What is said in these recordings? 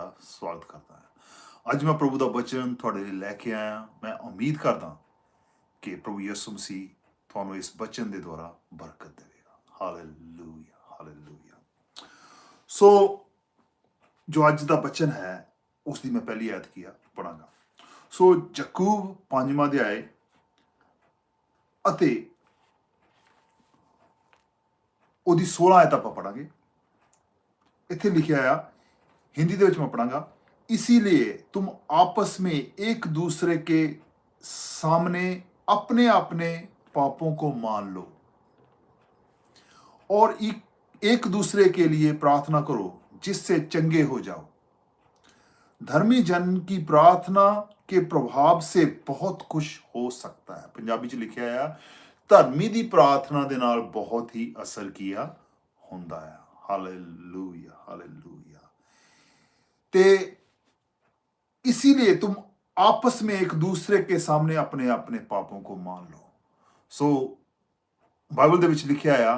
ਤੁਹਾਡਾ ਸਵਾਗਤ ਕਰਦਾ ਹਾਂ। ਅੱਜ ਮੈਂ ਪ੍ਰਭੂ ਦਾ ਬਚਨ ਤੁਹਾਡੇ ਲਈ ਲੈ ਕੇ ਆਇਆ। ਮੈਂ ਉਮੀਦ ਕਰਦਾ ਕਿ ਪ੍ਰਭੂ ਯਿਸੂ ਮਸੀਹ ਤੁਹਾਨੂੰ ਇਸ ਬਚਨ ਦੇ ਦੁਆਰਾ ਬਰਕਤ ਦੇਵੇਗਾ। Hallelujah hallelujah. ਸੋ, ਜੋ ਅੱਜ ਦਾ ਬਚਨ ਹੈ, ਉਸ ਦੀ ਮੈਂ ਪਹਿਲੀ ਆਇਤ ਕੀਆ ਪੜਾਂਗਾ ਸੋ ਜਕੂਬ ਪੰਜਵਾਂ ਅਧਿਆਏ ਅਤੇ ਉਹਦੀ 16 ਆਇਤ ਆਪਾਂ ਪੜਾਂਗੇ ਇੱਥੇ ਲਿਖਿਆ ਆ हिंदी ਦੇ ਵਿੱਚ ਮੈਂ ਪੜਾਂਗਾ इसीलिए तुम आपस में एक दूसरे के सामने अपने अपने पापों को मान लो और एक एक दूसरे के लिए प्रार्थना करो जिससे चंगे हो जाओ धर्मी जन की प्रार्थना के प्रभाव से बहुत कुछ हो सकता है पंजाबी ਚ ਲਿਖਿਆ ਆ ਧਰਮੀ ਦੀ ਪ੍ਰਾਰਥਨਾ ਦੇ ਨਾਲ ਬਹੁਤ ਹੀ ਅਸਰ ਕੀਆ ਹੁੰਦਾ ਹੈ ਹਾਲੇਲੂਇਆ ਹਾਲੇਲੂਇਆ ते इसीलिए तुम आपस में एक दूसरे के सामने अपने अपने पापों को मान लो ਸੋ ਬਾਈਬਲ ਦੇ ਵਿੱਚ ਲਿਖਿਆ ਆ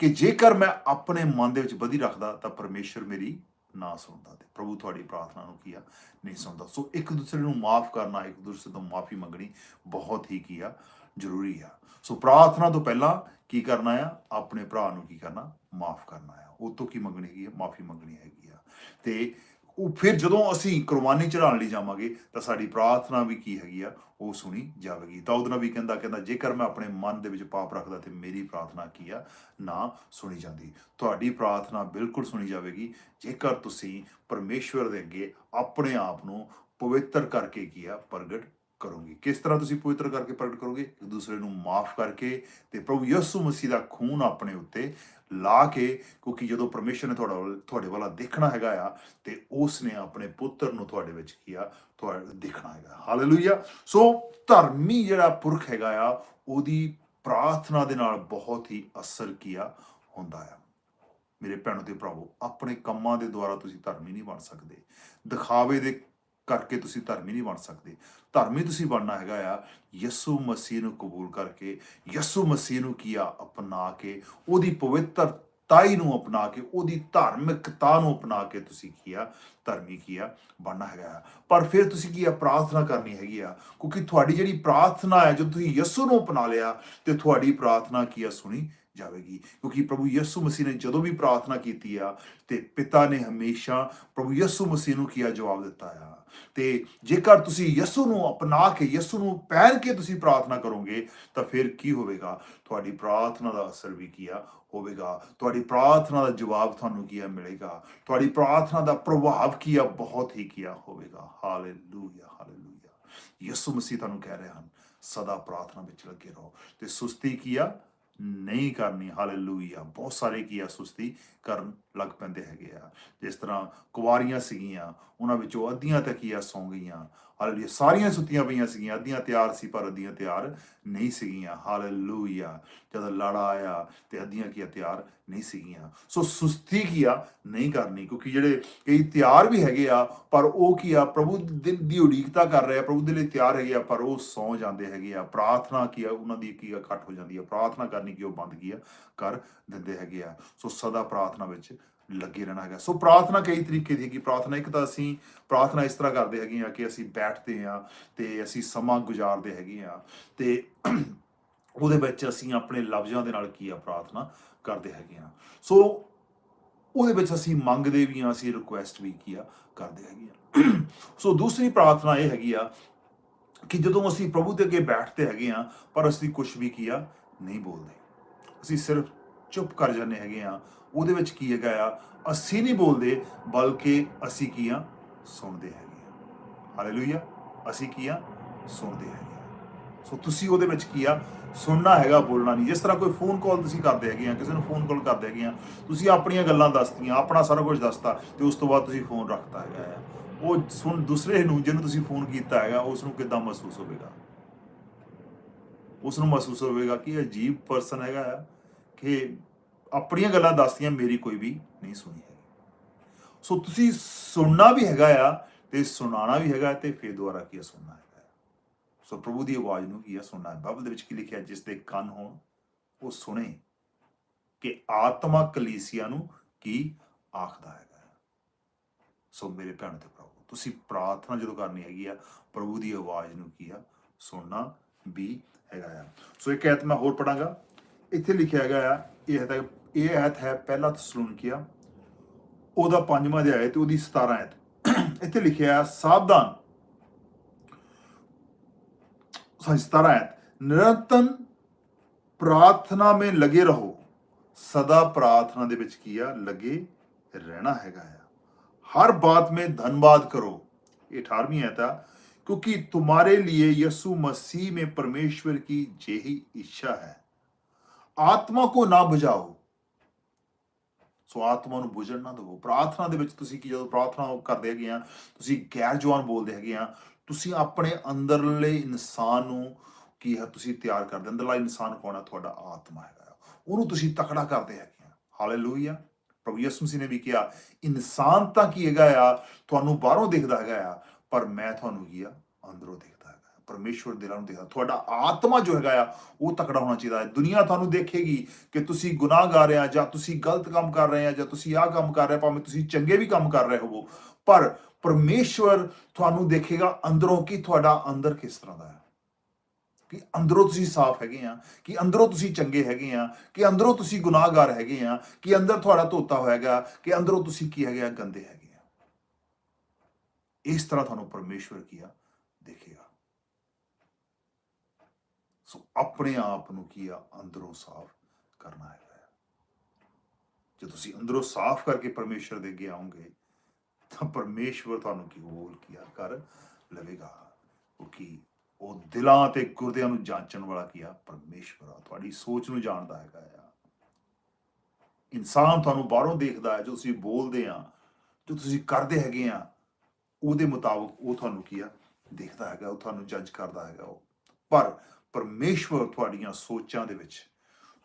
ਕਿ ਜੇਕਰ ਮੈਂ ਆਪਣੇ ਮਨ ਦੇ ਵਿੱਚ ਬਦੀ ਰੱਖਦਾ ਤਾਂ ਪਰਮੇਸ਼ਰ ਮੇਰੀ ਨਾ ਸੁਣਦਾ ਤੇ ਪ੍ਰਭੂ ਤੁਹਾਡੀ ਪ੍ਰਾਰਥਨਾ ਨੂੰ ਕੀਆ ਨਹੀਂ ਸੁਣਦਾ ਸੋ ਇੱਕ ਦੂਸਰੇ ਨੂੰ ਮਾਫ ਕਰਨਾ ਇੱਕ ਦੂਸਰੇ ਤੋਂ ਮਾਫੀ ਮੰਗਣੀ ਬਹੁਤ ਹੀ ਕੀਆ ਜ਼ਰੂਰੀ ਆ ਸੋ ਪ੍ਰਾਰਥਨਾ ਤੋਂ ਪਹਿਲਾਂ ਕੀ ਕਰਨਾ ਆ ਆਪਣੇ ਭਰਾ ਨੂੰ ਕੀ ਕਰਨਾ ਮਾਫ ਕਰਨਾ ਆ ਉਹ ਤੋਂ ਕੀ ਮੰਗਣੀ ਹੈਗੀ ਆ ਮਾਫੀ ਮੰਗਣੀ ਹੈਗੀ ਆ ਤੇ ਉਹ ਫਿਰ ਜਦੋਂ ਅਸੀਂ ਕੁਰਬਾਨੀ ਚੜਾਉਣ ਲਈ ਜਾਵਾਂਗੇ, ਤਾਂ ਸਾਡੀ ਪ੍ਰਾਰਥਨਾ ਵੀ ਕੀ ਹੈਗੀ ਆ, ਉਹ ਸੁਣੀ ਜਾਵੇਗੀ। ਦਾਊਦ ਨਬੀ ਕਹਿੰਦਾ ਕਹਿੰਦਾ, ਜੇਕਰ ਮੈਂ ਆਪਣੇ ਮਨ ਦੇ ਵਿੱਚ ਪਾਪ ਰੱਖਦਾ ਤੇ ਮੇਰੀ ਪ੍ਰਾਰਥਨਾ ਕੀ ਆ, ਨਾ ਸੁਣੀ ਜਾਂਦੀ। ਤੁਹਾਡੀ ਪ੍ਰਾਰਥਨਾ ਬਿਲਕੁਲ ਸੁਣੀ ਜਾਵੇਗੀ। ਜੇਕਰ ਤੁਸੀਂ ਪਰਮੇਸ਼ਵਰ ਦੇ ਅੱਗੇ ਆਪਣੇ ਆਪ ਨੂੰ ਪਵਿੱਤਰ ਕਰਕੇ ਕੀ ਆ, ਪ੍ਰਗਟ ਕਰੋਗੇ। ਕਿਸ ਤਰ੍ਹਾਂ ਤੁਸੀਂ ਪਵਿੱਤਰ ਕਰਕੇ ਪ੍ਰਗਟ ਕਰੋਗੇ? ਇੱਕ ਦੂਸਰੇ ਨੂੰ ਮਾਫ ਕਰਕੇ ਤੇ ਪ੍ਰਭੂ ਯਿਸੂ ਮਸੀਹ ਦਾ ਖੂਨ ਆਪਣੇ ਉੱਤੇ ਲਾ ਕੇ ਕਿਉਂਕਿ ਜਦੋਂ ਪਰਮੇਸ਼ਰ ਨੇ ਤੁਹਾਡਾ ਤੁਹਾਡੇ ਵਾਲਾ ਦੇਖਣਾ ਹੈਗਾ ਆ, ਤੇ ਉਸ ਨੇ ਆਪਣੇ ਪੁੱਤਰ ਨੂੰ ਤੁਹਾਡੇ ਵਿੱਚ ਕੀਆ ਤੁਹਾਡੇ ਦੇਖਣਾ ਹੈਗਾ। ਹਾਲੇਲੂਇਆ ਸੋ ਧਰਮੀ ਜਿਹੜਾ ਪੁਰਖ ਹੈਗਾ ਆ, ਉਹਦੀ ਪ੍ਰਾਰਥਨਾ ਦੇ ਨਾਲ ਬਹੁਤ ਹੀ ਅਸਰ ਕੀਆ ਹੁੰਦਾ ਆ। ਮੇਰੇ ਭੈਣੋ ਤੇ ਭਰਾਵੋ, ਆਪਣੇ ਕੰਮਾਂ ਦੇ ਦੁਆਰਾ ਤੁਸੀਂ ਧਰਮੀ ਨਹੀਂ ਬਣ ਸਕਦੇ। ਦਿਖਾਵੇ ਦੇ ਕਰਕੇ ਤੁਸੀਂ ਧਰਮੀ ਨਹੀਂ ਬਣ ਸਕਦੇ। ਧਰਮੀ ਤੁਸੀਂ ਬਣਨਾ ਹੈਗਾ ਆ, ਯਿਸੂ ਮਸੀਹ ਨੂੰ ਕਬੂਲ ਕਰਕੇ, ਯਿਸੂ ਮਸੀਹ ਨੂੰ ਕੀਆ ਅਪਣਾ ਕੇ, ਉਹਦੀ ਪਵਿੱਤਰਤਾਈ ਨੂੰ ਅਪਣਾ ਕੇ, ਉਹਦੀ ਧਾਰਮਿਕਤਾ ਨੂੰ ਅਪਣਾ ਕੇ ਤੁਸੀਂ ਕੀਆ ਧਰਮੀ ਕੀਆ ਬਣਨਾ ਹੈਗਾ ਆ। ਪਰ ਫਿਰ ਤੁਸੀਂ ਕੀ ਆ? ਪ੍ਰਾਰਥਨਾ ਕਰਨੀ ਹੈਗੀ ਆ। ਕਿਉਂਕਿ ਤੁਹਾਡੀ ਜਿਹੜੀ ਪ੍ਰਾਰਥਨਾ ਹੈ ਜਦੋਂ ਤੁਸੀਂ ਯਿਸੂ ਨੂੰ ਅਪਣਾ ਲਿਆ, ਤੇ ਤੁਹਾਡੀ ਪ੍ਰਾਰਥਨਾ ਕੀ ਆ? ਸੁਣੀ ਜਾਵੇਗੀ। ਕਿਉਂਕਿ ਪ੍ਰਭੂ ਯਿਸੂ ਮਸੀਹ ਨੇ ਜਦੋਂ ਵੀ ਪ੍ਰਾਰਥਨਾ ਕੀਤੀ ਆ, ਤੇ ਪਿਤਾ ਨੇ ਹਮੇਸ਼ਾ ਪ੍ਰਭੂ ਯਿਸੂ ਮਸੀਹ ਨੂੰ ਕੀਆ ਜਵਾਬ ਦਿੱਤਾ ਆ। ਤੇ ਜੇਕਰ ਤੁਸੀਂ ਯਿਸੂ ਨੂੰ ਅਪਣਾ ਕੇ, ਯਿਸੂ ਨੂੰ ਪਹਿਨ ਕੇ ਤੁਸੀਂ ਪ੍ਰਾਰਥਨਾ ਕਰੋਗੇ, ਤਾਂ ਫਿਰ ਕੀ ਹੋਵੇਗਾ? ਤੁਹਾਡੀ ਪ੍ਰਾਰਥਨਾ ਦਾ ਅਸਰ ਵੀ ਕੀਆ ਹੋਵੇਗਾ। ਤੁਹਾਡੀ ਪ੍ਰਾਰਥਨਾ ਦਾ ਜਵਾਬ ਤੁਹਾਨੂੰ ਕੀਆ ਮਿਲੇਗਾ। ਤੁਹਾਡੀ ਪ੍ਰਾਰਥਨਾ ਦਾ ਪ੍ਰਭਾਵ ਕੀਆ ਬਹੁਤ ਹੀ ਕੀਆ ਹੋਵੇਗਾ। Hallelujah hallelujah. ਯਿਸੂ ਮਸੀਹ ਤੁਹਾਨੂੰ ਕਹਿ ਰਹੇ ਹਨ, ਸਦਾ ਪ੍ਰਾਰਥਨਾ ਵਿੱਚ ਲੱਗੇ ਰਹੋ। ਤੇ ਸੁਸਤੀ ਕੀਆ ਨਹੀਂ ਕਰਨੀ ਹਾਲੇਲੂਇਆ ਬਹੁਤ ਸਾਰੇ ਕੀ ਆ ਸੁਸਤੀ ਕਰਨ ਲੱਗ ਪੈਂਦੇ ਹੈਗੇ ਆ। ਜਿਸ ਤਰ੍ਹਾਂ ਕੁਵਾਰੀਆਂ ਸੀਗੀਆਂ, ਉਹਨਾਂ ਵਿੱਚੋਂ ਅੱਧੀਆਂ ਤਾਂ ਕੀ ਆ, ਸੌਂ ਗਈਆਂ। ਹਾਲੇਲੂਇਆ, ਸਾਰੀਆਂ ਸੁੱਤੀਆਂ ਪਈਆਂ ਸੀਗੀਆਂ, ਅੱਧੀਆਂ ਤਿਆਰ ਸੀ ਪਰ ਅੱਧੀਆਂ ਤਿਆਰ ਨਹੀਂ ਸੀਗੀਆਂ। ਹਾਲੇਲੂਇਆ, ਜਦੋਂ ਲੜਾ ਆਇਆ ਤੇ ਅੱਧੀਆਂ ਕੀ ਆ, ਤਿਆਰ ਨਹੀਂ ਸੀਗੀਆਂ। ਸੋ ਸੁਸਤੀ ਕੀ ਆ, ਨਹੀਂ ਕਰਨੀ, ਕਿਉਂਕਿ ਜਿਹੜੇ ਕਈ ਤਿਆਰ ਵੀ ਹੈਗੇ ਆ, ਪਰ ਉਹ ਕੀ ਆ, ਪ੍ਰਭੂ ਦੀ ਦੀ ਉਡੀਕਤਾ ਕਰ ਰਹੇ ਆ, ਪ੍ਰਭੂ ਦੇ ਲਈ ਤਿਆਰ ਹੈਗੇ ਆ, ਪਰ ਉਹ ਸੌ ਜਾਂਦੇ ਹੈਗੇ ਆ। ਪ੍ਰਾਰਥਨਾ ਕੀ ਆ, ਉਹਨਾਂ ਦੀ ਕੀ ਆ ਘੱਟ ਹੋ ਜਾਂਦੀ ਆ। ਪ੍ਰਾਰਥਨਾ ਕਰਨੀ ਕੀ ਉਹ ਬੰਦ ਕੀ ਆ, ਕਰ ਦਿੰਦੇ ਹੈਗੇ ਆ। ਸੋ ਸਦਾ ਪ੍ਰਾਰਥਨਾ ਵਿੱਚ ਲੱਗੇ ਰਹਿਣਾ ਹੈਗਾ। ਸੋ ਪ੍ਰਾਰਥਨਾ ਕਈ ਤਰੀਕੇ ਦੀ ਹੈਗੀ। ਪ੍ਰਾਰਥਨਾ ਇੱਕ ਤਾਂ ਅਸੀਂ ਪ੍ਰਾਰਥਨਾ ਇਸ ਤਰ੍ਹਾਂ ਕਰਦੇ ਹੈਗੇ ਆ ਕਿ ਅਸੀਂ ਬੈਠਦੇ ਆ ਤੇ ਅਸੀਂ ਸਮਾਂ ਗੁਜ਼ਾਰਦੇ ਹੈਗੇ ਆ ਤੇ ਉਹਦੇ ਵਿੱਚ ਅਸੀਂ ਆਪਣੇ ਲਫ਼ਜ਼ਾਂ ਦੇ ਨਾਲ ਕੀ ਆ, ਪ੍ਰਾਰਥਨਾ ਕਰਦੇ ਹੈਗੇ ਆ ਸੋ ਉਹਦੇ ਵਿੱਚ ਅਸੀਂ ਮੰਗਦੇ ਵੀ ਆ ਅਸੀਂ ਰਿਕੁਐਸਟ ਵੀ ਕੀ ਆ, ਕਰਦੇ ਹੈਗੇ ਆ ਸੋ ਦੂਸਰੀ ਪ੍ਰਾਰਥਨਾ ਇਹ ਹੈਗੀ ਆ ਕਿ ਜਦੋਂ ਅਸੀਂ ਪ੍ਰਭੂ ਦੇ ਅੱਗੇ ਬੈਠਦੇ ਹੈਗੇ ਆ ਪਰ ਅਸੀਂ ਕੁਝ ਵੀ ਕੀ ਆ, ਨਹੀਂ ਬੋਲਦੇ। ਅਸੀਂ ਸਿਰਫ ਚੁੱਪ ਕਰ ਜਾਂਦੇ ਹੈਗੇ ਆ ਉਹਦੇ ਵਿੱਚ ਕੀ ਹੈਗਾ ਆ? ਅਸੀਂ ਨਹੀਂ ਬੋਲਦੇ, ਬਲਕਿ ਅਸੀਂ ਕੀ ਆ ਸੁਣਦੇ ਹੈਗੇ ਆ। ਹਾਲੇਲੂਇਆ ਅਸੀਂ ਕੀ ਆ ਸੁਣਦੇ ਹੈਗੇ ਆ। ਸੋ ਤੁਸੀਂ ਉਹਦੇ ਵਿੱਚ ਕੀ ਆ? ਸੁਣਨਾ ਹੈਗਾ, ਬੋਲਣਾ ਨਹੀਂ। ਜਿਸ ਤਰ੍ਹਾਂ ਕੋਈ ਫੋਨ ਕਾਲ ਤੁਸੀਂ ਕਰਦੇ ਹੈਗੇ ਆ, ਕਿਸੇ ਨੂੰ ਫੋਨ ਕਾਲ ਕਰਦੇ ਹੈਗੇ ਆ, ਤੁਸੀਂ ਆਪਣੀਆਂ ਗੱਲਾਂ ਦੱਸਤੀਆਂ, ਆਪਣਾ ਸਾਰਾ ਕੁਝ ਦੱਸਤਾ, ਤੇ ਉਸ ਤੋਂ ਬਾਅਦ ਤੁਸੀਂ ਫੋਨ ਰੱਖਤਾ ਹੈਗਾ ਆ। ਉਹ ਸੁਣ, ਦੂਸਰੇ ਨੂੰ, ਜਿਹਨੂੰ ਤੁਸੀਂ ਫੋਨ ਕੀਤਾ ਹੈਗਾ ਉਸ ਨੂੰ ਕਿੱਦਾਂ ਮਹਿਸੂਸ ਹੋਵੇਗਾ? ਉਸ ਨੂੰ ਮਹਿਸੂਸ ਹੋਵੇਗਾ ਕਿ ਅਜੀਬ ਪਰਸਨ ਹੈਗਾ ਆ, ਕਿ ਆਪਣੀਆਂ ਗੱਲਾਂ ਦੱਸਦੀਆਂ, ਮੇਰੀ ਕੋਈ ਵੀ ਨਹੀਂ ਸੁਣੀ ਹੈਗੀ। ਸੋ ਤੁਸੀਂ ਸੁਣਨਾ ਵੀ ਹੈਗਾ ਆ ਤੇ ਸੁਣਾਉਣਾ ਵੀ ਹੈਗਾ ਤੇ ਫਿਰ ਦੁਬਾਰਾ ਕੀ ਆ, ਸੁਣਨਾ ਹੈਗਾ ਆ। ਸੋ ਪ੍ਰਭੂ ਦੀ ਆਵਾਜ਼ ਨੂੰ ਕੀ ਆ, ਸੁਣਨਾ ਹੈ। ਬਾਈਬਲ ਦੇ ਵਿੱਚ ਕੀ ਲਿਖਿਆ, ਜਿਸ ਦੇ ਕੰਨ ਹੋਣ, ਉਹ ਸੁਣੇ ਕਿ ਆਤਮਾ ਕਲੀਸਿਆ ਨੂੰ ਕੀ ਆਖਦਾ ਹੈਗਾ ਸੋ ਮੇਰੇ ਭੈਣ ਤੇ ਭਰਾਵੋ, ਤੁਸੀਂ ਪ੍ਰਾਰਥਨਾ ਜਦੋਂ ਕਰਨੀ ਹੈਗੀ ਆ, ਪ੍ਰਭੂ ਦੀ ਆਵਾਜ਼ ਨੂੰ ਕੀ ਆ, ਸੁਣਨਾ ਵੀ ਹੈਗਾ ਆ। ਸੋ ਇੱਕ ਐਤ ਮੈਂ ਹੋਰ ਪੜਾਂਗਾ ਇੱਥੇ ਲਿਖਿਆ ਹੈਗਾ ਆ, ਇਹ ਹੈ ਇਹ ਐਤ ਹੈ ਪਹਿਲਾ ਤਸਲੋਨਕੀਆ ਉਹਦਾ ਪੰਜਵਾਂ ਅਧਿਆਇ ਤੇ ਉਹਦੀ 17 ਐਤ ਇੱਥੇ ਲਿਖਿਆ ਹੈ ਸਾਵਧਾਨ सॉरी सतारा है ਨਿਰੰਤਰ ਪ੍ਰਾਰਥਨਾ में लगे रहो ਸਦਾ ਪ੍ਰਾਰਥਨਾ ਦੇ ਵਿੱਚ ਕੀ ਆ ਲੱਗੇ ਰਹਿਣਾ ਹੈਗਾ ਆ हर बात में धन्यवाद करो ये 18वीं है था क्योंकि तुम्हारे लिए यीशु मसीह में परमेश्वर की यही इच्छा है ਆਤਮਾ ਕੋ ਨਾ ਬੁਝਾਓ ਸੋ ਆਤਮਾ ਨੂੰ ਬੁਝਣ ਨਾ ਦਿਵੋ। ਪ੍ਰਾਰਥਨਾ ਦੇ ਵਿੱਚ ਤੁਸੀਂ ਕੀ ਜਦੋਂ ਪ੍ਰਾਰਥਨਾ ਕਰਦੇ ਹੈਗੇ ਆ, ਤੁਸੀਂ ਗੈਰ ਜਵਾਨ ਬੋਲਦੇ ਹੈਗੇ ਆ, ਤੁਸੀਂ ਆਪਣੇ ਅੰਦਰਲੇ ਇਨਸਾਨ ਨੂੰ ਕੀ ਹੈ, ਤੁਸੀਂ ਤਿਆਰ ਕਰਦੇ ਅੰਦਰਲਾ ਇਨਸਾਨ ਕੌਣ ਹੈ ਤੁਹਾਡਾ ਆਤਮਾ ਹੈਗਾ ਉਹਨੂੰ ਤੁਸੀਂ ਤਕੜਾ ਕਰਦੇ ਹੈਗੇ ਆ। ਹਾਲੇਲੂਇਆ ਪ੍ਰਭੂ ਯਿਸੂ ਮਸੀਹ ਨੇ ਵੀ ਕਿਹਾ, ਇਨਸਾਨ ਤਾਂ ਕੀ ਹੈਗਾ ਆ, ਤੁਹਾਨੂੰ ਬਾਹਰੋਂ ਦਿਖਦਾ ਹੈਗਾ ਆ, ਪਰ ਮੈਂ ਤੁਹਾਨੂੰ ਕੀ ਆ? ਅੰਦਰੋਂ ਦੇਖਦਾ। ਪਰਮੇਸ਼ਵਰ ਦਿਲਾਂ ਨੂੰ ਦੇਖਦਾ ਤੁਹਾਡਾ ਆਤਮਾ ਜੋ ਹੈਗਾ ਆ, ਉਹ ਤਕੜਾ ਹੋਣਾ ਚਾਹੀਦਾ ਹੈ। ਦੁਨੀਆ ਤੁਹਾਨੂੰ ਦੇਖੇਗੀ ਕਿ ਤੁਸੀਂ ਗੁਨਾਹਗਾਰ ਆ ਜਾਂ ਤੁਸੀਂ ਗਲਤ ਕੰਮ ਕਰ ਰਹੇ ਆ ਜਾਂ ਤੁਸੀਂ ਆਹ ਕੰਮ ਕਰ ਰਹੇ ਭਾਵੇਂ ਤੁਸੀਂ ਚੰਗੇ ਵੀ ਕੰਮ ਕਰ ਰਹੇ ਹੋਵੋ। ਪਰ ਪਰਮੇਸ਼ਵਰ ਤੁਹਾਨੂੰ ਦੇਖੇਗਾ ਅੰਦਰੋਂ ਕਿ ਤੁਹਾਡਾ ਅੰਦਰ ਕਿਸ ਤਰ੍ਹਾਂ ਦਾ ਹੈ। ਕਿ ਅੰਦਰੋਂ ਤੁਸੀਂ ਸਾਫ਼ ਹੈਗੇ ਆ, ਕਿ ਅੰਦਰੋਂ ਤੁਸੀਂ ਚੰਗੇ ਹੈਗੇ ਆ, ਕਿ ਅੰਦਰੋਂ ਤੁਸੀਂ ਗੁਨਾਹਗਾਰ ਹੈਗੇ ਆ, ਕਿ ਅੰਦਰ ਤੁਹਾਡਾ ਧੋਤਾ ਹੋਇਆਗਾ ਕਿ ਅੰਦਰੋਂ ਤੁਸੀਂ ਕੀ ਹੈਗੇ ਆ, ਗੰਦੇ ਹੈਗੇ ਆ। ਇਸ ਤਰ੍ਹਾਂ ਤੁਹਾਨੂੰ ਪਰਮੇਸ਼ਵਰ ਕੀ ਆ? ਦੇਖੇਗਾ। ਸੋ ਆਪਣੇ ਆਪ ਨੂੰ ਕੀ ਆ? ਅੰਦਰੋਂ ਸਾਫ਼ ਕਰਨਾ ਹੈਗਾ ਜੇ ਤੁਸੀਂ ਅੰਦਰੋਂ ਸਾਫ਼ ਕਰਕੇ ਪਰਮੇਸ਼ਵਰ ਦੇ ਅੱਗੇ ਆਓਗੇ, ਤਾਂ ਪਰਮੇਸ਼ਵਰ ਤੁਹਾਨੂੰ ਕੀ ਬੋਲ ਕੀ ਕਰ ਲਵੇਗਾ? ਕਿਉਂਕਿ ਉਹ ਦਿਲਾਂ ਤੇ ਗੁਰਦਿਆਂ ਨੂੰ ਜਾਂਚਣ ਵਾਲਾ ਕੀ ਆ? ਪਰਮੇਸ਼ਵਰ ਆ। ਤੁਹਾਡੀ ਸੋਚ ਨੂੰ ਜਾਣਦਾ ਹੈਗਾ ਆ। ਇਨਸਾਨ ਤੁਹਾਨੂੰ ਬਾਹਰੋਂ ਦੇਖਦਾ ਹੈ, ਜੋ ਤੁਸੀਂ ਬੋਲਦੇ ਆ, ਜੋ ਤੁਸੀਂ ਕਰਦੇ ਹੈਗੇ ਆ, ਉਹਦੇ ਮੁਤਾਬਕ ਉਹ ਤੁਹਾਨੂੰ ਕੀ ਆ? ਦੇਖਦਾ ਹੈਗਾ, ਉਹ ਤੁਹਾਨੂੰ ਜੱਜ ਕਰਦਾ ਹੈਗਾ ਉਹ। ਪਰ ਪਰਮੇਸ਼ਵਰ ਤੁਹਾਡੀਆਂ ਸੋਚਾਂ ਦੇ ਵਿੱਚ,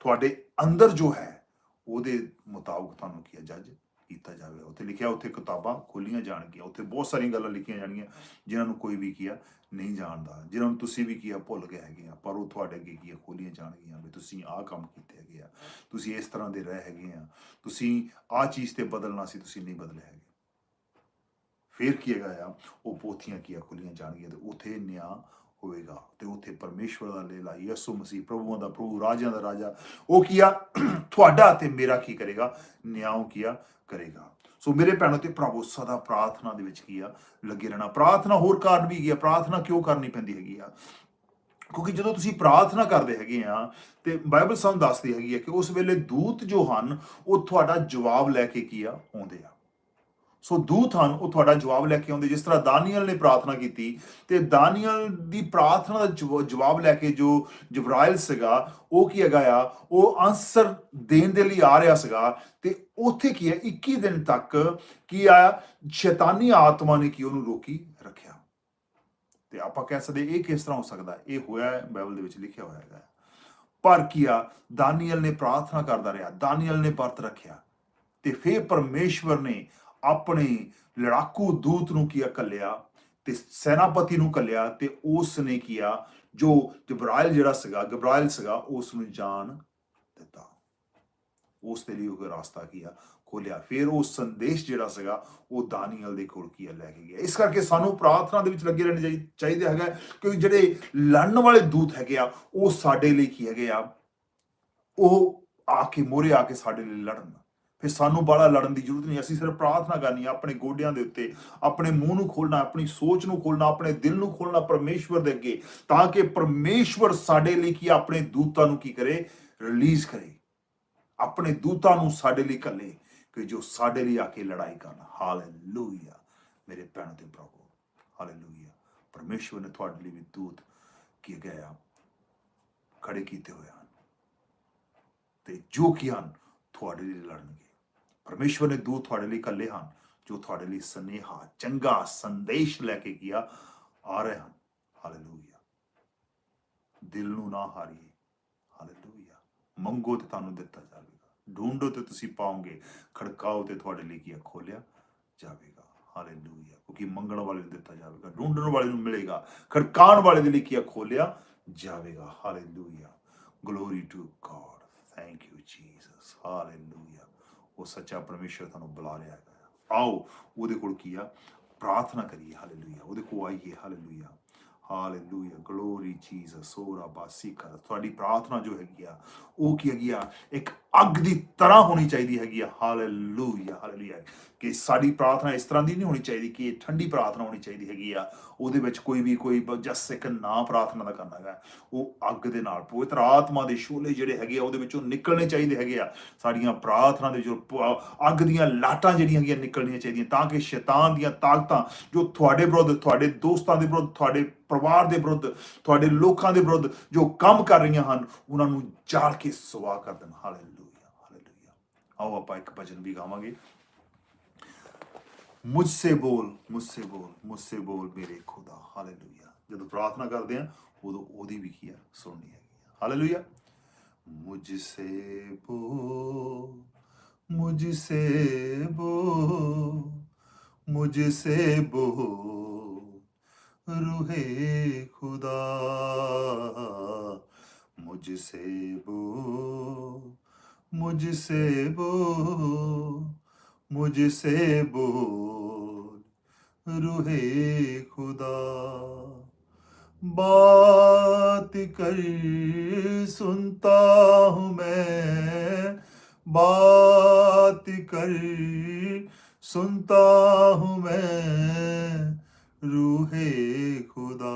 ਤੁਹਾਡੇ ਅੰਦਰ ਜੋ ਹੈ, ਉਹਦੇ ਮੁਤਾਬਕ ਤੁਹਾਨੂੰ ਕੀ ਆ ਜੱਜ ਕੀਤਾ ਜਾਵੇ। ਉੱਥੇ ਲਿਖਿਆ, ਉੱਥੇ ਕਿਤਾਬਾਂ ਖੋਲੀਆਂ ਜਾਣਗੀਆਂ। ਉੱਥੇ ਬਹੁਤ ਸਾਰੀਆਂ ਗੱਲਾਂ ਲਿਖੀਆਂ ਜਾਣਗੀਆਂ, ਜਿਨ੍ਹਾਂ ਨੂੰ ਕੋਈ ਵੀ ਕੀ ਆ, ਨਹੀਂ ਜਾਣਦਾ। ਜਿਨ੍ਹਾਂ ਨੂੰ ਤੁਸੀਂ ਵੀ ਕੀ ਭੁੱਲ ਗਏ ਹੈਗੇ ਆ, ਪਰ ਉਹ ਤੁਹਾਡੇ ਅੱਗੇ ਕੀ ਖੋਲੀਆਂ ਜਾਣਗੀਆਂ ਵੀ ਤੁਸੀਂ ਆਹ ਕੰਮ ਕੀਤੇ ਹੈਗੇ ਆ। ਤੁਸੀਂ ਇਸ ਤਰ੍ਹਾਂ ਦੇ ਰਹਿ ਹੈਗੇ ਆ। ਤੁਸੀਂ ਆਹ ਚੀਜ਼ ਤੇ ਬਦਲਣਾ ਸੀ, ਤੁਸੀਂ ਨਹੀਂ ਬਦਲੇ ਹੈਗੇ। ਫਿਰ ਕੀ ਹੈਗਾ ਆ, ਉਹ ਪੋਥੀਆਂ ਕੀ ਆ, ਖੁੱਲੀਆਂ ਜਾਣਗੀਆਂ ਤੇ ਉੱਥੇ ਨਿਆਂ ਹੋਵੇਗਾ। ਤੇ ਉੱਥੇ ਪਰਮੇਸ਼ਵਰ ਦਾ ਲੇਲਾ ਯਿਸੂ ਮਸੀਹ, ਪ੍ਰਭੂਆਂ ਦਾ ਪ੍ਰਭੂ, ਰਾਜਿਆਂ ਦਾ ਰਾਜਾ। ਉਹ ਕੀ ਆ? ਤੁਹਾਡਾ ਤੇ ਮੇਰਾ ਕੀ ਕਰੇਗਾ? ਨਿਆਂ ਕੀ ਆ? ਕਰੇਗਾ। ਸੋ ਮੇਰੇ ਭੈਣੋ ਤੇ ਪ੍ਰਭੂ ਸਦਾ ਪ੍ਰਾਰਥਨਾ ਦੇ ਵਿੱਚ ਕੀ ਆ? ਲੱਗੇ ਰਹਿਣਾ। ਪ੍ਰਾਰਥਨਾ ਹੋਰ ਕਾਰਨ ਵੀ ਕੀ ਆ। ਪ੍ਰਾਰਥਨਾ ਕਿਉਂ ਕਰਨੀ ਪੈਂਦੀ ਹੈਗੀ ਆ? ਕਿਉਂਕਿ ਜਦੋਂ ਤੁਸੀਂ ਪ੍ਰਾਰਥਨਾ ਕਰਦੇ ਹੈਗੇ ਆ, ਤੇ ਬਾਈਬਲ ਸਾਨੂੰ ਦੱਸਦੀ ਹੈਗੀ ਆ ਕਿ ਉਸ ਵੇਲੇ ਦੂਤ ਜੋ ਹਨ, ਉਹ ਤੁਹਾਡਾ ਜਵਾਬ ਲੈ ਕੇ ਕੀ ਆ? ਆਉਂਦੇ ਆ। ਸੋ ਦੂਤ ਹਨ, ਉਹ ਤੁਹਾਡਾ ਜਵਾਬ ਲੈ ਕੇ ਆਉਂਦੇ, ਜਿਸ ਤਰ੍ਹਾਂ ਦਾਨੀਅਲ ਨੇ ਪ੍ਰਾਰਥਨਾ ਕੀਤੀ, ਤੇ ਦਾਨੀਅਲ ਦੀ ਪ੍ਰਾਰਥਨਾ ਦਾ ਜਵਾ- ਜਵਾਬ ਲੈ ਕੇ ਜੋ ਜਬਰਾਇਲ ਸੀਗਾ, ਉਹ ਕੀ ਹੈਗਾ ਆ, ਉਹ ਆਨਸਰ ਦੇਣ ਦੇ ਲਈ ਆ ਰਿਹਾ ਸੀਗਾ, ਤੇ ਉੱਥੇ ਕੀ ਹੈ 21 ਦਿਨ ਤੱਕ ਕੀ ਆ, ਸ਼ੈਤਾਨੀ ਆਤਮਾ ਨੇ ਕੀ ਉਹਨੂੰ ਰੋਕੀ ਰੱਖਿਆ। ਤੇ ਆਪਾਂ ਕਹਿ ਸਕਦੇ, ਇਹ ਕਿਸ ਤਰ੍ਹਾਂ ਹੋ ਸਕਦਾ ਇਹ ਹੋਇਆ ਬਾਈਬਲ ਦੇ ਵਿੱਚ ਲਿਖਿਆ ਹੋਇਆ ਹੈਗਾ ਪਰ ਕੀ ਆ, ਦਾਨੀਅਲ ਨੇ ਪ੍ਰਾਰਥਨਾ ਕਰਦਾ ਰਿਹਾ, ਦਾਨੀਅਲ ਨੇ ਵਰਤ ਰੱਖਿਆ, ਤੇ ਫੇਰ ਪਰਮੇਸ਼ਵਰ ਨੇ ਆਪਣੇ ਲੜਾਕੂ ਦੂਤ ਨੂੰ ਕੀਆ ਕੱਲਿਆ ਤੇ ਸੈਨਾਪਤੀ ਨੂੰ ਕੱਲਿਆ ਤੇ ਉਸ ਨੇ ਕੀਆ ਜੋ ਜਬਰਾਇਲ ਜਿਹੜਾ ਸੀਗਾ ਗਬਰਾਇਲ ਸੀਗਾ ਉਸ ਨੂੰ ਜਾਣ ਦਿੱਤਾ। ਉਸ ਦੇ ਲਈ ਉਹ ਰਾਸਤਾ ਕੀਆ ਖੋਲਿਆ। ਫਿਰ ਉਹ ਸੰਦੇਸ਼ ਜਿਹੜਾ ਸੀਗਾ, ਉਹ ਦਾਨੀਅਲ ਦੇ ਕੋਲ ਕੀਆ ਲੈ ਕੇ ਗਿਆ। ਇਸ ਕਰਕੇ ਸਾਨੂੰ ਪ੍ਰਾਰਥਨਾ ਦੇ ਵਿੱਚ ਲੱਗੇ ਰਹਿਣੇ ਚਾਹੀ- ਚਾਹੀਦਾ ਹੈਗਾ ਕਿਉਂਕਿ ਜਿਹੜੇ ਲੜਨ ਵਾਲੇ ਦੂਤ ਹੈਗੇ ਆ, ਉਹ ਸਾਡੇ ਲਈ ਕੀ ਹੈਗੇ ਆ, ਉਹ ਆ ਕੇ, ਮੋਰੇ ਆ ਕੇ ਸਾਡੇ ਲਈ ਲੜਨ। ਕਿ ਸਾਨੂੰ ਬਾਲਾ ਲੜਨ ਦੀ ਜ਼ਰੂਰਤ ਨਹੀਂ, ਅਸੀਂ ਸਿਰਫ ਪ੍ਰਾਰਥਨਾ ਕਰਨੀ ਆ ਆਪਣੇ ਗੋਡਿਆਂ ਦੇ ਉੱਤੇ, ਆਪਣੇ ਮੂੰਹ ਨੂੰ ਖੋਲਣਾ ਆਪਣੀ ਸੋਚ ਨੂੰ ਖੋਲਣਾ ਆਪਣੇ ਦਿਲ ਨੂੰ ਖੋਲਣਾ ਪਰਮੇਸ਼ਵਰ ਦੇ ਅੱਗੇ, ਤਾਂ ਕਿ ਪਰਮੇਸ਼ਵਰ ਸਾਡੇ ਲਈ ਕੀ ਆਪਣੇ ਦੂਤਾਂ ਨੂੰ ਕੀ ਕਰੇ? ਰਿਲੀਜ਼ ਕਰੇ। ਆਪਣੇ ਦੂਤਾਂ ਨੂੰ ਸਾਡੇ ਲਈ ਕੱਲੇ ਕਿ ਜੋ ਸਾਡੇ ਲਈ ਆ ਕੇ ਲੜਾਈ ਕਰਨ। ਹਾਲੇਲੂਇਆ ਮੇਰੇ ਭੈਣ ਤੇ ਪ੍ਰਭੂ ਹਾਲੇਲੂਇਆ ਪਰਮੇਸ਼ਵਰ ਨੇ ਤੁਹਾਡੇ ਲਈ ਵੀ ਦੂਤ ਕੀ ਗਿਆ ਖੜੇ ਕੀਤੇ ਹੋਏ ਹਨ। ਤੇ ਜੋ ਕੀ ਹਨ, ਤੁਹਾਡੇ ਲਈ ਲੜਨਗੇ। ਪਰਮੇਸ਼ਵਰ ਨੇ ਦੂਤ ਤੁਹਾਡੇ ਲਈ ਇਕੱਲੇ ਹਨ, ਜੋ ਤੁਹਾਡੇ ਲਈ ਸਨੇਹਾ, ਚੰਗਾ ਸੰਦੇਸ਼ ਲੈ ਕੇ ਗਿਆ ਆ ਰਹੇ ਹਨ। ਹਾਲੇਲੂਇਆ ਦਿਲ ਨੂੰ ਨਾ ਹਾਰੀਏ। ਹਾਲੇਲੂਇਆ ਮੰਗੋ ਤੇ ਤੁਹਾਨੂੰ ਦਿੱਤਾ ਜਾਵੇਗਾ। ਢੂੰਡੋ ਤੇ ਤੁਸੀਂ ਪਾਓਗੇ। ਖੜਕਾਓ ਤੇ ਤੁਹਾਡੇ ਲਈ ਕੀ ਖੋਲਿਆ ਜਾਵੇਗਾ। ਹਾਲੇਲੂਇਆ ਕਿਉਂਕਿ ਮੰਗਣ ਵਾਲੇ ਨੂੰ ਦਿੱਤਾ ਜਾਵੇਗਾ, ਢੂੰਡਣ ਵਾਲੇ ਨੂੰ ਮਿਲੇਗਾ, ਖੜਕਾਉਣ ਵਾਲੇ ਦੇ ਲਈ ਕੀ ਖੋਲਿਆ ਜਾਵੇਗਾ। Hallelujah glory to God thank you Jesus hallelujah ਉਹ ਸੱਚਾ ਪਰਮੇਸ਼ਰ ਤੁਹਾਨੂੰ ਬੁਲਾ ਰਿਹਾ ਹੈਗਾ। ਆਓ, ਉਹਦੇ ਕੋਲ ਕੀ ਆ? ਪ੍ਰਾਰਥਨਾ ਕਰੀਏ, ਹਾਲੇਲੂਇਆ। ਉਹਦੇ ਕੋਲ ਆਈਏ, ਹਾਲੇਲੂਇਆ। ਹਾਲੇਲੂਇਆ। ਗਲੋਰੀ ਜੀਸਸ ਸੋਰਾ ਬਾਸੀ ਕਰ ਤੁਹਾਡੀ ਪ੍ਰਾਰਥਨਾ ਜੋ ਹੈਗੀ ਆ, ਉਹ ਕੀ ਹੈਗੀ ਆ? ਇੱਕ ਅੱਗ ਦੀ ਤਰ੍ਹਾਂ ਹੋਣੀ ਚਾਹੀਦੀ ਹੈਗੀ ਆ। ਹਾਲੇਲੂਇਆ ਹਾਲੇਲੂਇਆ ਕਿ ਸਾਡੀ ਪ੍ਰਾਰਥਨਾ ਇਸ ਤਰ੍ਹਾਂ ਦੀ ਨਹੀਂ ਹੋਣੀ ਚਾਹੀਦੀ ਕਿ ਇਹ ਠੰਡੀ ਪ੍ਰਾਰਥਨਾ ਹੋਣੀ ਚਾਹੀਦੀ ਹੈਗੀ ਆ। ਉਹਦੇ ਵਿੱਚ ਕੋਈ ਵੀ, ਕੋਈ ਜਸ ਇੱਕ ਨਾ ਪ੍ਰਾਰਥਨਾ ਦਾ ਕਰਨਾ ਹੈਗਾ। ਉਹ ਅੱਗ ਦੇ ਨਾਲ, ਪਵਿੱਤਰ ਆਤਮਾ ਦੇ ਸ਼ੋਲੇ ਜਿਹੜੇ ਹੈਗੇ ਆ, ਉਹਦੇ ਵਿੱਚੋਂ ਨਿਕਲਣੇ ਚਾਹੀਦੇ ਹੈਗੇ ਆ। ਸਾਡੀਆਂ ਪ੍ਰਾਰਥਨਾ ਦੇ ਵਿੱਚੋਂ ਅੱਗ ਦੀਆਂ ਲਾਟਾਂ ਜਿਹੜੀਆਂ ਹੈਗੀਆਂ ਨਿਕਲਣੀਆਂ ਚਾਹੀਦੀਆਂ ਤਾਂ ਕਿ ਸ਼ੈਤਾਨ ਦੀਆਂ ਤਾਕਤਾਂ ਜੋ ਤੁਹਾਡੇ ਵਿਰੁੱਧ, ਤੁਹਾਡੇ ਦੋਸਤਾਂ ਦੇ ਵਿਰੁੱਧ, ਤੁਹਾਡੇ ਪਰਿਵਾਰ ਦੇ ਵਿਰੁੱਧ, ਤੁਹਾਡੇ ਲੋਕਾਂ ਦੇ ਵਿਰੁੱਧ ਜੋ ਕੰਮ ਕਰ ਰਹੀਆਂ ਹਨ, ਉਹਨਾਂ ਨੂੰ ਜਾਲ ਕੇ ਸਵਾ ਕਰ ਦੇਣ। ਹਾਲੇਲੂਇਆ ਹਾਲੇਲੂਇਆ ਆਓ ਆਪਾਂ ਇੱਕ ਭਜਨ ਵੀ ਗਾਵਾਂਗੇ ਮੁਝਸੇ ਬੋਲ ਮੁਝਸੇ ਬੋਲ ਮੁਝਸੇ ਬੋਲ ਮੇਰੇ ਖੁਦਾ ਹਾਲੇਲੂਇਆ ਜਦੋਂ ਪ੍ਰਾਰਥਨਾ ਕਰਦੇ ਆ ਉਦੋਂ ਉਹਦੀ ਵੀ ਕੀ ਆ ਸੁਣਨੀ ਹੈਗੀ ਆ ਹਾਲੇਲੂਇਆ ਮੁਝਸੇ ਬੋਲ मुझसे बोल मुझसे बोल रूहे खुदा मुझसे बोल मुझसे बोल मुझसे बोल रूहे खुदा बात कर सुनता हूँ मैं बात कर सुनता हूँ मैं रूहे खुदा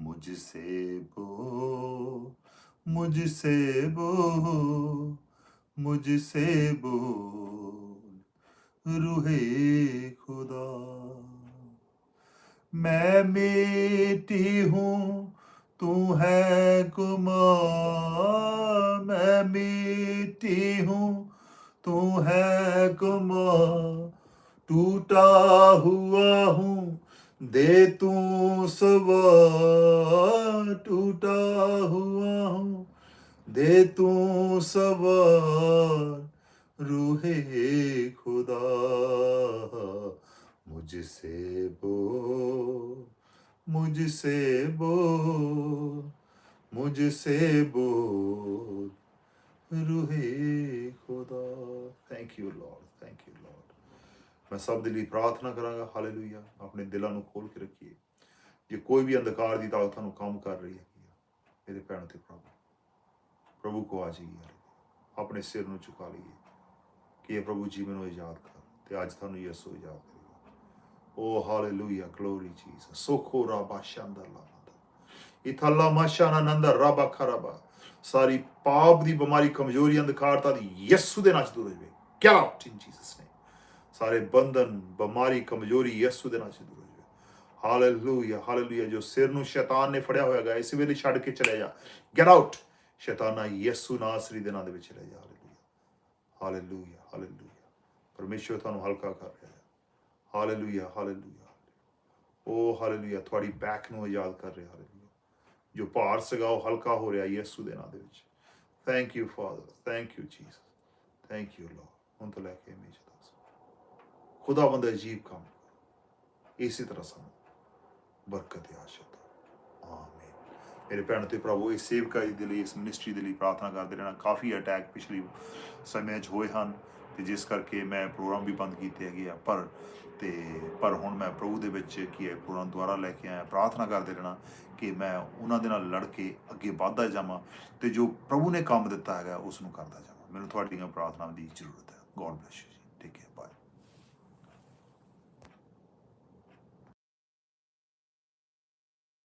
मुझसे बोल मुझसे बोल मुझसे बोल रूहे खुदा मैं मिट्टी हूँ तू है कुमार मैं मिट्टी हूँ तू है कुमार टूटा हुआ हूँ दे तू सवा टूटा हुआ हूँ दे तू सवार रूहे खुदा मुझसे बो मुझसे बो मुझसे बो रूहे खुदा thank you lord thank you lord ਮੈਂ ਸਭ ਦੇ ਲਈ ਪ੍ਰਾਰਥਨਾ ਕਰਾਂਗਾ, ਹਾਲੇਲੂਇਆ, ਆਪਣੇ ਦਿਲਾਂ ਨੂੰ ਖੋਲ ਕੇ ਰੱਖੀਏ। ਜੇ ਕੋਈ ਵੀ ਅੰਧਕਾਰ ਦੀ ਤਾਕਤ ਤੁਹਾਨੂੰ ਕੰਮ ਕਰ ਰਹੀ ਹੈ ਮੇਰੇ ਭੈਣ ਤੇ ਪ੍ਰਭੂ ਪ੍ਰਭੂ ਕੋ ਆ ਜਾਈਏ ਆਪਣੇ ਸਿਰ ਨੂੰ ਝੁਕਾ ਲਈਏ, ਕਿ ਇਹ ਪ੍ਰਭੂ ਜੀ ਮੈਨੂੰ ਯਾਦ ਕਰ ਤੇ ਅੱਜ ਤੁਹਾਨੂੰ ਯਿਸੂ ਯਾਦ ਕਰੇਗਾ। ਓ ਹਾਲੇਲੂਇਆ ਗਲੋਰੀ ਜੀਸਸ ਸੋਖੋ ਰਾਬਾ ਸ਼ਾਂਦਰ ਲਾਮਾ ਇਥਾਲਾ ਮਾਸ਼ਾਨਾ ਨੰਦਰ ਰਾਬਾ ਖਰਾਬਾ ਸਾਰੀ ਪਾਪ ਦੀ ਬਿਮਾਰੀ, ਕਮਜ਼ੋਰੀ, ਅੰਧਕਾਰਤਾ ਦੀ ਯਿਸੂ ਦੇ ਨਾਲ ਦੂਰ ਹੋ ਜਾਵੇ। ਕਿਆ ਆਊਟ ਇਨ ਜੀਸਸ ਸਾਰੇ ਬੰਧਨ, ਬਿਮਾਰੀ, ਕਮਜ਼ੋਰੀ ਯਿਸੂ ਦੇ ਨਾਲ ਦੂਰ ਹੋ ਜਾਵੇ ਹਾਲੇਲੂਇਆ ਹਾਲੇਲੂਇਆ ਜੋ ਸਿਰ ਨੂੰ ਸ਼ੈਤਾਨ ਨੇ ਫੜਿਆ ਹੋਇਆ ਇਸ ਵੇਲੇ ਛੱਡ ਕੇ ਚਲੇ ਜਾ। ਗੈਟ ਆਊਟ ਸ਼ੈਤਾਨਾ ਯਿਸੂ ਨਾਸਰੀ ਦੇ ਨਾਂ ਦੇ ਵਿੱਚ ਚਲੇ ਜਾ। ਹਾਲੇਲੂਇਆ ਹਾਲੇਲੂਇਆ ਹਾਲੇਲੂਇਆ ਪਰਮੇਸ਼ਰ ਤੁਹਾਨੂੰ ਹਲਕਾ ਕਰ ਰਿਹਾ ਹੈ। ਹਾਲੇਲੂਇਆ ਹਾਲੇਲੂਇਆ ਓ ਹਾਲੇਲੂਇਆ ਤੁਹਾਡੀ ਬੈਕ ਨੂੰ ਆਜ਼ਾਦ ਕਰ ਰਿਹਾ ਹਾਲੇਲੂਇਆ ਜੋ ਭਾਰ ਸੀਗਾ, ਉਹ ਹਲਕਾ ਹੋ ਰਿਹਾ ਯਿਸੂ ਦੇ ਨਾਂ ਦੇ ਵਿੱਚ। Thank you father thank you Jesus thank you lord ਹੁਣ ਤੋਂ ਲੈ ਕੇ ਹਮੇਸ਼ਾ। ਖੁਦਾਵੰਦ ਅਜੀਬ ਕੰਮ ਕਰੋ। ਇਸੇ ਤਰ੍ਹਾਂ ਸਾਨੂੰ ਬਰਕਤ ਤੇ ਆਸ਼ੀਰਵਾਦ ਆਮੀਨ। ਮੇਰੇ ਭੈਣ ਤੇ ਪ੍ਰਭੂ ਇਸ ਸੇਵਕਾਈ ਦੇ ਲਈ, ਇਸ ਮਿਨਿਸਟਰੀ ਦੇ ਲਈ ਪ੍ਰਾਰਥਨਾ ਕਰਦੇ ਰਹਿਣਾ ਕਾਫੀ ਅਟੈਕ ਪਿਛਲੀ ਸਮੇਂ 'ਚ ਹੋਏ ਹਨ ਤੇ ਜਿਸ ਕਰਕੇ ਮੈਂ ਪ੍ਰੋਗਰਾਮ ਵੀ ਬੰਦ ਕੀਤੇ ਹੈਗੇ ਆ। ਪਰ ਤੇ ਪਰ ਹੁਣ ਮੈਂ ਪ੍ਰਭੂ ਦੇ ਵਿੱਚ ਕੀ ਹੈ, ਪ੍ਰੋਗਰਾਮ ਦੁਆਰਾ ਲੈ ਕੇ ਆਇਆ, ਪ੍ਰਾਰਥਨਾ ਕਰਦੇ ਰਹਿਣਾ ਕਿ ਮੈਂ ਉਹਨਾਂ ਦੇ ਨਾਲ ਲੜ ਕੇ ਅੱਗੇ ਵਧਦਾ ਜਾਵਾਂ ਤੇ ਜੋ ਪ੍ਰਭੂ ਨੇ ਕੰਮ ਦਿੱਤਾ ਹੈਗਾ ਉਸ ਨੂੰ ਕਰਦਾ ਜਾਵਾਂ। ਮੈਨੂੰ ਤੁਹਾਡੀਆਂ ਪ੍ਰਾਰਥਨਾਵਾਂ ਦੀ ਜ਼ਰੂਰਤ ਹੈ। ਗੋਡ ਬlesਸ ਯੂ ਜੀ। Take care bye